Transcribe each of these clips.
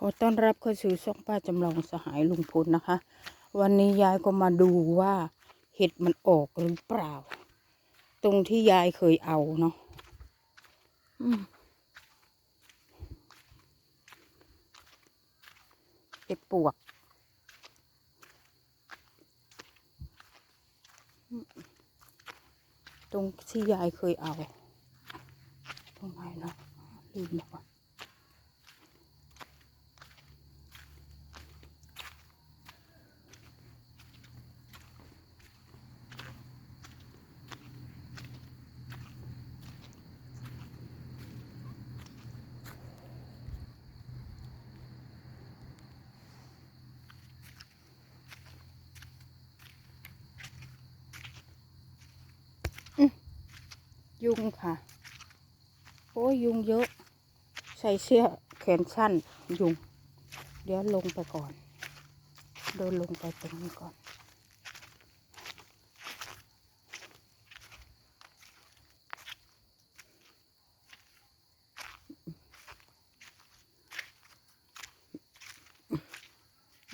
ขอต้อนรับเข้าสู่ช่องป้าจำลองสหายลุงพลนะคะ วันนี้ยายก็มาดูว่าเห็ดมันออกหรือเปล่า ตรงที่ยายเคยเอาเนาะเห็ดปวกตรงที่ยายเคยเอา ตรงไหนเนาะลืมแล้ว ยุงค่ะ โอ้ยยุงเยอะ ใส่เสื้อแขนสั้นยุง เดี๋ยวลงไปก่อน เดินลงไปตรงนี้ก่อน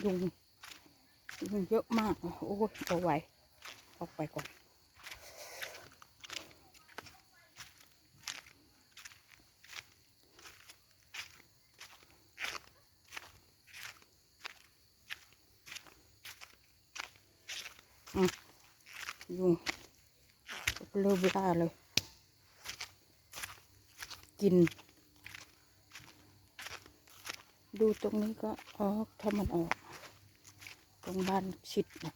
ยุงยุงเยอะมาก โอ้ยเอาไว้ออกไปก่อน ยุงเบลอเบลาเลย กิน ดูตรงนี้ก็ออกถ้ามันออก ตรงบ้านชิดนะ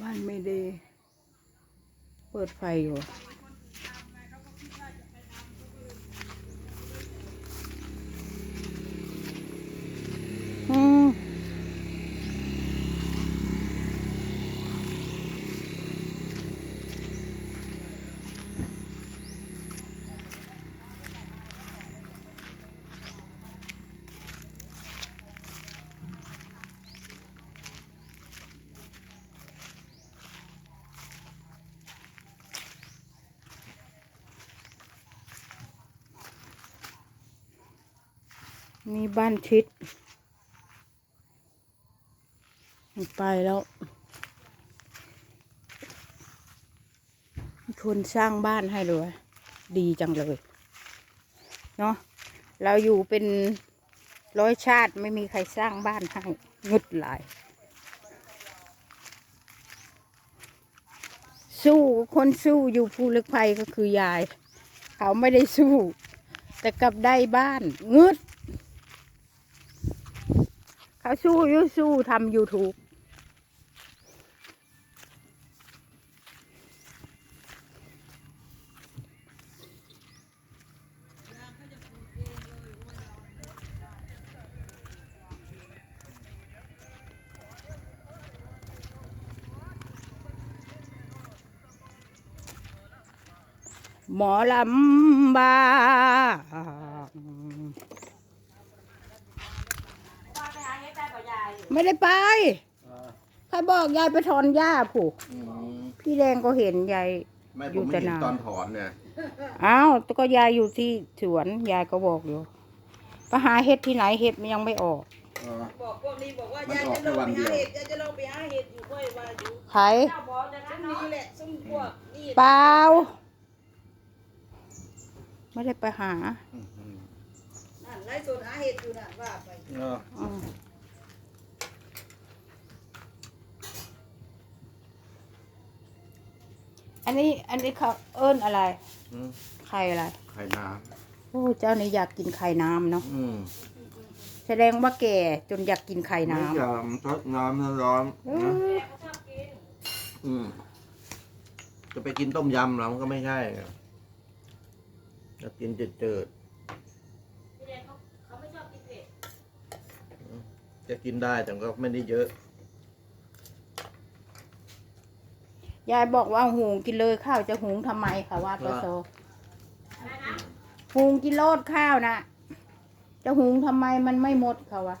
บ้านไม่ได้เปิดไฟอยู่อืม มีบ้านชิด ไปแล้วคนสร้างบ้านให้เลยดีจังเลย เนาะเราอยู่เป็นร้อยชาติไม่มีใครสร้างบ้านให้งึดหลาย สู้คนสู้อยู่ภูเล็กไฟก็คือยาย เขาไม่ได้สู้ แต่กลับได้บ้านงึด เขาสู้ยุสู้ทำยูทูบหมอลำบ้า ไม่ได้ไปใครบอกยายไปถอนหญ้าผูกอืมพี่แดงก็เห็นยายไม่อผยู่มไม่แต่เห็นนานตอนถอนเนี่ยอ้าวแต่ก็ยายอยู่ที่สวนยายก็บอกอยู่ไปหาเห็ดที่ไหนเห็ดมันยังไม่ออกเออบอกพวกนี้บอกว่ามันยายออกจะลงแค่วันไปเดียวหาเห็ดยายจะลงไปหาเห็ดอยู่ค่อยว่าอยู่ใครซึ่งนี้แหละซึ่งพวกนี่เปล่าไม่ได้ไปหาอืมอืมนั่นไล่ส่วนหาเห็ดอยู่น่ะว่าไป อออืมอันนี้อันนี้เขาเอิ้นอะไร อืมไข่อะไรไข่น้โอ้เจ้านี่อยากกินไข่น้ำเนาะำอืมแสดงว่าแก่จนอยากกินไข่ไม่น้ำยอมทดน้ำร้อนเอๆนะออืมจะไปกินต้มยำเราก็ไม่ใช่จะกินจืดๆจะกินได้แต่ก็ไม่ได้เยอะ ยายบอกว่าหุงกินเลยข้าวจะหุงทำไมคะว่าปว่าโซหุงกินโลดข้าวนะจะหุงทำไมมันไม่หมดเขาวะ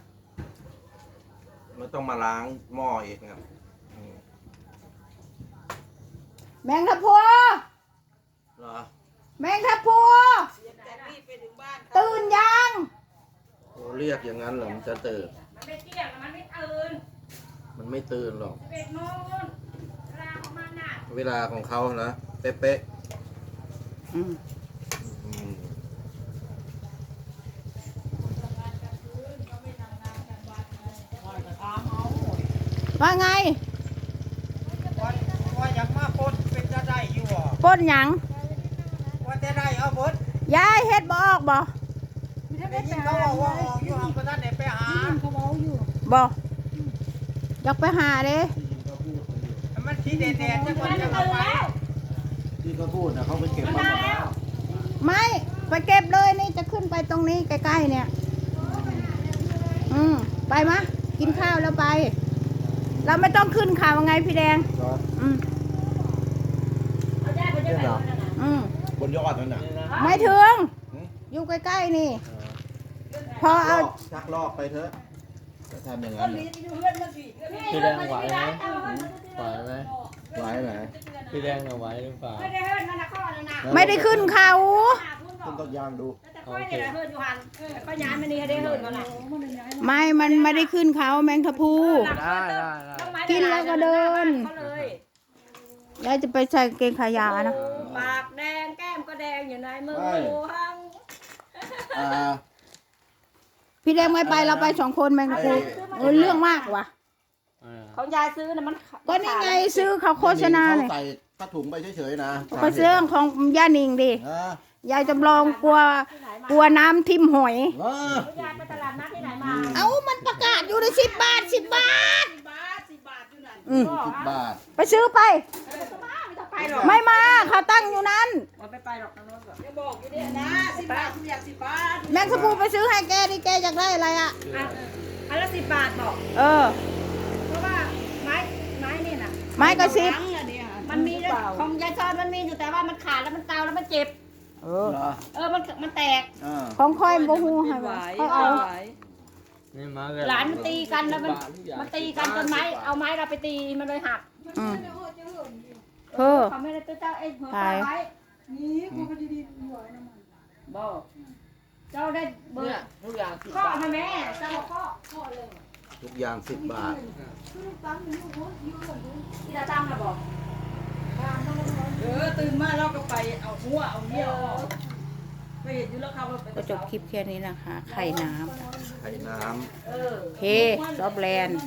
ไม่ต้องมาล้างหม้ออีกครับอืมแมงทับพลัวเหรอแมงทับพลัวเสียงแต่รีบไปถึงบ้านเขาตื่นยังโอ้เรียกอย่างนั้นเหรอมันจะตื่นมันไม่เที่ยงมันไม่ตื่นมันไม่ตื่นหรอกสิบเอ็ดโมงเวลาของมันน่ะ เวลาของเขานะเป๊ะอืมๆอืมว่าไงว่าว่าอยากมาปล้นเป็นจะได้อยู่บ่ป้นหยังว่าจะได้เอาเบิดยายเฮ็ดบ่ออกบ่ได้ยินเขาบอกว่าออกอยู่หังประธานได้ไปหาบ่อยากไปหาเด้ มันที่แดดๆจะคนจะมาไปที่เขาพูดนะเขาไปเก็บมะพร้าวไม่ไปเก็บเลยนี่จะขึ้นไปตรงนี้ใกล้ๆเนี่ย อืมไปมะกินข้าวแล้วไป เราไม่ต้องขึ้นข่าวไงพี่แดงเหรออืมเอาได้ไปได้ไหนวะนั่นน่ะอืมบนยอดนั่นน่ะไม่ถึงหืมอยู่ใกล้ๆนี่ พอเอาชักลอกไปเถอะจะทำอย่างต้นั้นนนี้น่ะที่เพื่อนมาสิพี่แดงไหวไหม ไหวไหมไหวไหนพี่แดงน่ะไหวหรือเปล่าไม่ได้เฮิร์นมันนะข้อนั่นน่ะไม่ได้ขึ้นเขาหาพุ่นบอคุณกต้องย่างดูแต่ค่อยเนี่ยนะเฮิร์นอยู่หันแต่ก็ย้ายมานี่ให้ได้เฮิร์นก่อนน่ะไม่ มันไม่ได้ขึ้นเขาแมงทะพูได้ได้ได้ต้องไม้กินแล้วก็เดินเขาเลยยายจะไปใส่กางเกงขายาวนะปากแดงแก้มก็แดงอยู่ในมือไม่หมูหังอ่าพี่แดงไม่ไปเราไปสองคนแมงทะพูเออเรื่องมากว่ะอ่า ของยายซื้อน่ะมันก็นี่ไงซื้อเขาโฆษณาเขาเลยใส่ผ้าถุงไปเฉยๆนะก็เรื่องของย่านิงดิอ่ายายจำลองกลัวกลัวน้ำทิ่มหอยอ่ายายไปตลาดนัดที่ไหนมาเอ้ามันประกาศอยู่ในสิบบาทสิบบาท สิบบาทสิบบาทอยู่นั่นอืมสิบบาทไปซื้อไปไม่ต้องไปหรอกไม่มาเขาตั้งอยู่นั้น มันไปไปหรอกทางโน้นก่อนยังบอกอยู่เนี่ยนะสิบบาททุกอย่างสิบบาทแมงสปูไปซื้อให้แกดิแกอยากได้อะไรอะอะ อันละสิบบาทบอกเออเพราะว่าไม้ไม้นี่น่ะไม้กระซิบทั้งอันเนี่ยมันมีด้วยของยายซอนมันมีอยู่แต่ว่ามันขาดแล้วมันเกาแล้วมันเจ็บ เออ เหรอเออมันมันแตกอ่าของค่อยโมหูให้ว่าเขาเอา นี่มาหลานมันตีกันแล้วมัน มันตีกันจนไม้เอาไม้เราไปตีมันเลยหักอืมเออ เขาไม่ได้ตัวเจ้าเอ้ยหัวตายไว้บอกเจ้าได้เบอร์ทุกอย่างข้อให้แม่เจ้าข้อข้อเลย ทุกอย่างสิบบาท ที่เราตั้งนะบอก เออตื่นมาเราก็ไปเอาหัวเอาเหี้ยวออกไปเห็นอยู่แล้วครับว่าไปก็จบคลิปแค่นี้นะคะ ไข่น้ไข่น้ำเออำเฮซอบแลนด์